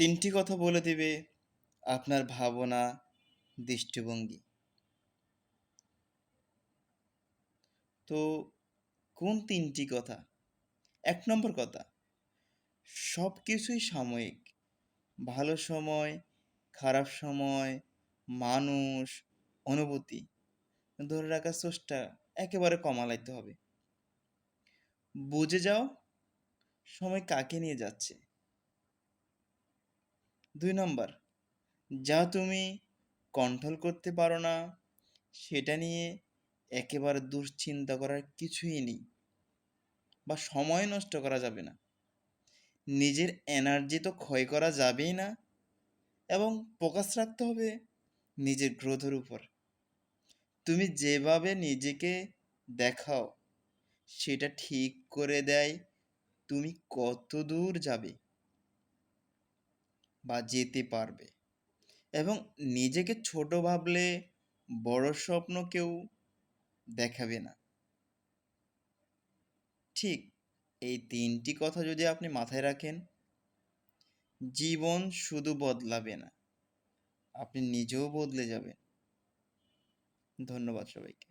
তিনটি কথা বলে দেবে আপনার ভাবনা দৃষ্টিভঙ্গি। তো কোন তিনটি কথা? এক নম্বর কথা সব কিছুই সাময়িক। ভালো সময়, খারাপ সময়, মানুষ, অনুভূতি। ধরে রাখার চেষ্টা একেবারে কমালাইতে হবে। বুঝে যাও, সময় কাকে নিয়ে যাচ্ছে? দুই নম্বর, যা তুমি কন্ট্রোল করতে পারো না, সেটা নিয়ে একেবারে দুশ্চিন্তা করার কিছুই নেই বা সময় নষ্ট করা যাবে না। নিজের এনার্জি তো ক্ষয় করা যাবেই না এবং ফোকাস রাখতে হবে নিজের গ্রোথের উপর। তুমি যেভাবে নিজেকে দেখাও, সেটা ঠিক করে দেয় তুমি কত দূর যাবে। বা যেতে পারবে। এবং নিজেকে ছোট ভাবলে বড় স্বপ্ন কেউ দেখাবে না। ঠিক এই তিনটি কথা যদি আপনি মাথায় রাখেন, জীবন শুধু বদলাবে না, আপনি নিজেও বদলে যাবেন। ধন্যবাদ সবাইকে।